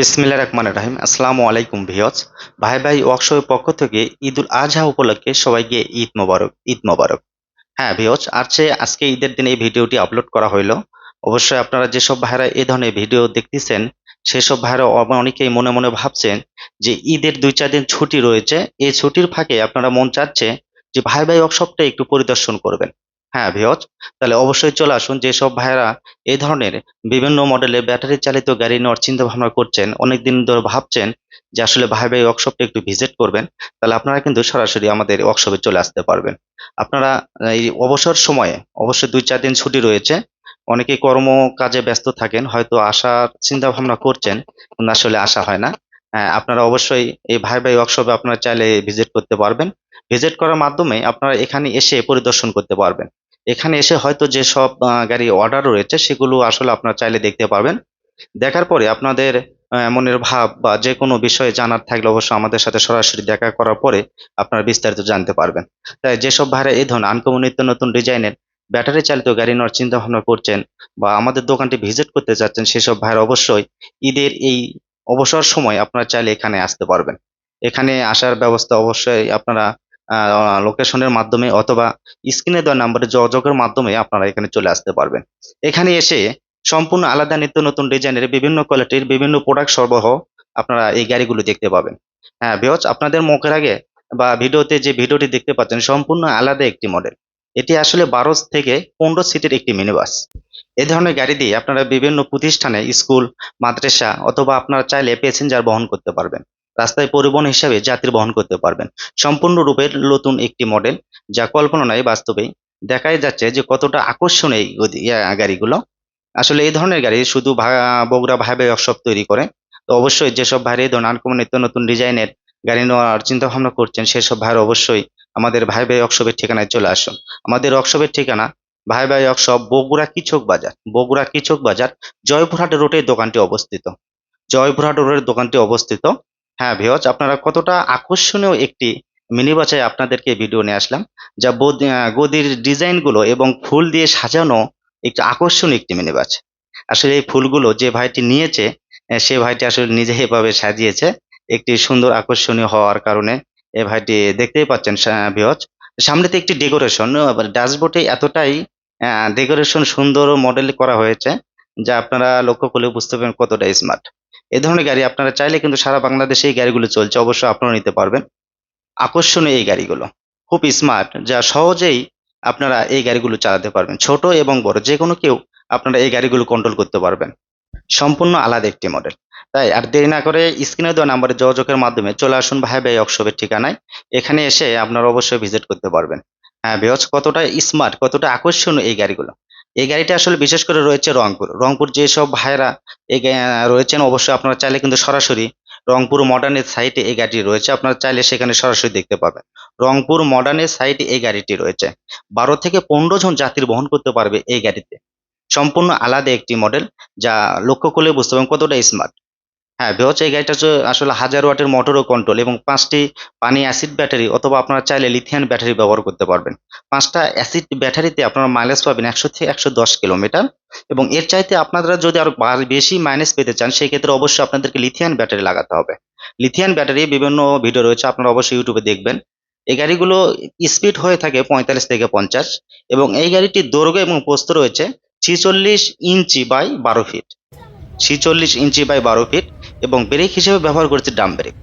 বিসমিল্লাহ রহমান রাহিম। আসসালামু আলাইকুম ভিয়স ভাই ভাই ওয়ার্কশপের পক্ষ থেকে ঈদুল আজহা উপলক্ষে সবাইকে ঈদ মোবারক ঈদ মোবারক। হ্যাঁ ভিয়স আজকে আজকে ঈদের দিনে এই ভিডিওটি আপলোড করা হইল, অবশ্যই আপনারা যেসব ভাইরা এ ধরনের ভিডিও দেখতেছেন, সেসব ভাইরা অনেকেই মনে মনে ভাবছেন যে ঈদের দুই চার দিন ছুটি রয়েছে। এই ছুটির ফাঁকে আপনারা মন চাচ্ছে যে ভাই ভাই ওয়ার্কশপটা একটু পরিদর্শন করবেন। হ্যাঁ ভিয়স তাহলে অবশ্যই চলে আসুন। যেসব ভাইরা এই ধরনের বিভিন্ন মডেলে ব্যাটারি চালিত গাড়ি নেওয়ার চিন্তা ভাবনা করছেন অনেকদিন ধরে ভাবছেন যে আসলে ভাই ভাই ওয়ার্কশপটা একটু ভিজিট করবেন তাহলে আপনারা কিন্তু সরাসরি আমাদের ওয়ার্কশপে চলে আসতে পারবেন। আপনারা এই অবসর সময়ে অবশ্যই দুই চার দিন ছুটি রয়েছে অনেকে কর্ম কাজে ব্যস্ত থাকেন হয়তো আসার চিন্তা ভাবনা করছেন আসলে আসা হয় না। আহ, আপনারা অবশ্যই এই ভাই ভাই ওয়ার্কশপে আপনারা চাইলে ভিজিট করতে পারবেন। ভিজিট করার মাধ্যমে আপনারা এখানে এসে পরিদর্শন করতে পারবেন। এখানে এসে হয়তো যে সব গাড়ি অর্ডার রয়েছে, সেগুলো আসলে আপনারা চাইলে দেখতে পারবেন। দেখার পরে আপনাদের মনের ভাব বা যে কোনো বিষয়ে জানার থাকলে অবশ্যই আমাদের সাথে সরাসরি দেখা করার পরে আপনারা বিস্তারিত জানতে পারবেন। তাই যেসব ভাইরা এই ধরনের আনকমন নিত্য নতুন ডিজাইনের ব্যাটারি চালিত গাড়ি নেওয়ার চিন্তা ভাবনা করছেন বা আমাদের দোকানটি ভিজিট করতে চাচ্ছেন সেসব ভাইরা অবশ্যই ঈদের এই অবসর সময় আপনারা চাইলে এখানে আসতে পারবেন। এখানে আসার ব্যবস্থা অবশ্যই আপনারা লোকেশনের মাধ্যমে অথবা স্ক্রিনে দেওয়া নাম্বারে যোগাযোগের মাধ্যমে আপনারা এখানে চলে আসতে পারবেন। এখানে এসে সম্পূর্ণ আলাদা নিত্য নতুন ডিজাইনের বিভিন্ন কোয়ালিটির বিভিন্ন প্রোডাক্ট সরবরাহ আপনারা এই গাড়িগুলো দেখতে পাবেন। হ্যাঁ বেহজ আপনাদের মুখের আগে বা ভিডিওতে যে ভিডিওটি দেখতে পাচ্ছেন, সম্পূর্ণ আলাদা একটি মডেল এটি আসলে বারো থেকে পনেরো সিটের একটি মিনি বাস এই ধরনের গাড়ি দিয়ে আপনারা বিভিন্ন প্রতিষ্ঠানে, স্কুল, মাদ্রাসা অথবা আপনারা চাইলে প্যাসেঞ্জার বহন করতে পারবেন। রাস্তায় পরিবহন হিসাবে যাত্রী বহন করতে পারবেন। সম্পূর্ণ সম্পূর্ণরূপে নতুন একটি মডেল যা কল্পনা নয় বাস্তবেই দেখাই যাচ্ছে যে কতটা আকর্ষণীয় এই গাড়িগুলো। আসলে এই ধরনের গাড়ি শুধু বগুড়া ভাইবে ওয়ার্কশপ তৈরি করে, তো অবশ্যই যেসব ভাইরা এই ধরনের নিত্য নতুন ডিজাইনের গাড়ি নেওয়ার চিন্তা ভাবনা করছেন, সেসব ভাইরা অবশ্যই আমাদের ভাই ভাই ওয়ার্কশপের ঠিকানায় চলে আসুন। আমাদের ওয়ার্কশপের ঠিকানা ভাই ভাই ওয়ার্কশপ বগুড়া কিচক বাজার। বগুড়া কিচক বাজার জয়পুরহাট রোডে দোকানটি অবস্থিত। জয়পুরহাট রোডের দোকানটি অবস্থিত হ্যাঁ ভিওজ আপনারা কতটা আকর্ষণীয় একটি মিনি বাসায় আপনাদেরকে ভিডিও নিয়ে আসলাম, যা গদির ডিজাইনগুলো এবং ফুল দিয়ে সাজানো একটি আকর্ষণীয় একটি মিনি বাস আসলে এই ফুলগুলো যে ভাইটি নিয়েছে সে ভাইটি আসলে নিজে এভাবে সাজিয়েছে, একটি সুন্দর আকর্ষণীয় হওয়ার কারণে এই ভাইটি দেখতেই পাচ্ছেন ভিওজ সামনেতে একটি ডেকোরেশন ড্যাশবোর্ডে এতটাই ডেকোরেশন সুন্দর মডেল করা হয়েছে, যা আপনারা লক্ষ্য করলে বুঝতে পারবেন কতটা স্মার্ট এই ধরনের গাড়ি আপনারা চাইলে কিন্তু সারা বাংলাদেশে এই গাড়িগুলো চলছে অবশ্যই আপনারা নিতে পারবেন। আকর্ষণীয় এই গাড়িগুলো। খুব স্মার্ট যা সহজেই আপনারা এই গাড়িগুলো চালাতে পারবেন। ছোট এবং বড় যে কোনো কেউ আপনারা এই গাড়িগুলো কন্ট্রোল করতে পারবেন। সম্পূর্ণ আলাদা একটি মডেল তাই আর দেরি না করে স্ক্রিনে দেওয়া নাম্বারে যোগাযোগের মাধ্যমে চলে আসুন ভাই ভাই অক্ষবের ঠিকানায়। এখানে এসে আপনারা অবশ্যই ভিজিট করতে পারবেন। হ্যাঁ বেহজ কতটা স্মার্ট কতটা আকর্ষণীয় এই গাড়িগুলো। এই গাড়িটা আসলে বিশেষ করে রয়েছে রংপুর। রংপুর যেসব ভাইরা এই রয়েছেন, অবশ্যই আপনারা চাইলে কিন্তু সরাসরি রংপুর মডার্নের সাইটে এই গাড়িটি রয়েছে। আপনারা চাইলে সেখানে সরাসরি দেখতে পাবেন। রংপুর মডার্নের সাইটে এই গাড়িটি রয়েছে। বারো থেকে পনেরো জন যাত্রী বহন করতে পারবে এই গাড়িতে। সম্পূর্ণ আলাদা একটি মডেল যা লক্ষ্য করলে বুঝতে পারবেন কতটা স্মার্ট হ্যাঁ বেহচ এই গাড়িটা আসলে হাজার ওয়াটের মোটরও কন্ট্রোল এবং পাঁচটি পানি অ্যাসিড ব্যাটারি অথবা আপনারা চাইলে লিথিয়ান ব্যাটারি ব্যবহার করতে পারবেন। পাঁচটা অ্যাসিড ব্যাটারিতে আপনারা মাইলেজ পাবেন একশো থেকে একশো দশ কিলোমিটার এবং এর চাইতে আপনারা যদি আরও বা- বেশি মাইলেজ পেতে চান, সেই ক্ষেত্রে অবশ্যই আপনাদেরকে লিথিয়ান ব্যাটারি লাগাতে হবে। লিথিয়ান ব্যাটারি বিভিন্ন ভিডিও রয়েছে, আপনারা অবশ্যই ইউটিউবে দেখবেন। এই গাড়িগুলো স্পিড হয়ে থাকে পঁয়তাল্লিশ থেকে পঞ্চাশ এবং এই গাড়িটির দৈর্ঘ্য এবং প্রস্থ রয়েছে ছিচল্লিশ ইঞ্চি বাই বারো ফিট ছিচল্লিশ ইঞ্চি বাই বারো ফিট এবং ব্রেক হিসেবে ব্যবহার করেছে ডাম ব্রেক।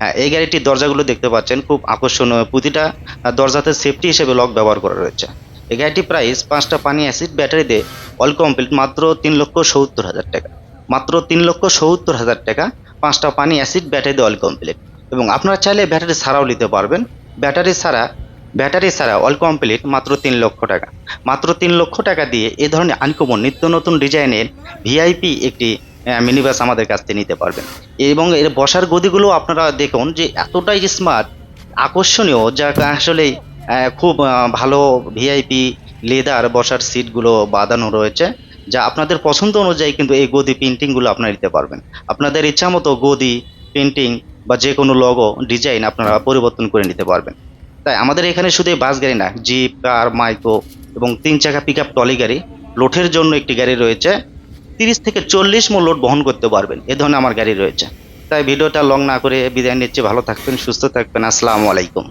হ্যাঁ এই গাড়িটির দরজাগুলো দেখতে পাচ্ছেন, খুব আকর্ষণীয়। প্রতিটা দরজাতে সেফটি হিসেবে লক ব্যবহার করা রয়েছে। এই গাড়িটির প্রাইস পাঁচটা পানি অ্যাসিড ব্যাটারি দিয়ে অল কমপ্লিট মাত্র তিন লক্ষ সত্তর হাজার টাকা। মাত্র তিন লক্ষ সত্তর হাজার টাকা পাঁচটা পানি অ্যাসিড ব্যাটারি দিয়ে অল কমপ্লিট এবং আপনারা চাইলে ব্যাটারি ছাড়াও নিতে পারবেন। ব্যাটারি ছাড়া ব্যাটারি ছাড়া অল কমপ্লিট মাত্র তিন লক্ষ টাকা। মাত্র তিন লক্ষ টাকা দিয়ে এ ধরনের আনকমন নিত্য নতুন ডিজাইনের ভিআইপি একটি মিনি বাস আমাদের কাছ থেকে নিতে পারবেন। এবং এর বসার গদিগুলো আপনারা দেখুন যে এতটাই স্মার্ট আকর্ষণীয়, যা আসলে খুব ভালো ভিআইপি লেদার বসার সিটগুলো বাঁধানো রয়েছে, যা আপনাদের পছন্দ অনুযায়ী কিন্তু এই গদি পেন্টিংগুলো আপনারা নিতে পারবেন। আপনাদের ইচ্ছা মতো গদি পেন্টিং বা যে কোনো লগো ডিজাইন আপনারা পরিবর্তন করে নিতে পারবেন। তাই আমাদের এখানে শুধু বাস গাড়ি না জিপ কার মাইক্রো এবং তিন চাকা পিক আপ টলি গাড়ি লোঠের জন্য একটি গাড়ি রয়েছে। তিরিশ থেকে চল্লিশ মো লোড বহন করতে পারবেন। এ ধরনের আমার গাড়ি রয়েছে। তাই ভিডিওটা লং না করে বিদায় নিচ্ছি। ভালো থাকবেন, সুস্থ থাকবেন। আসসালামু আলাইকুম।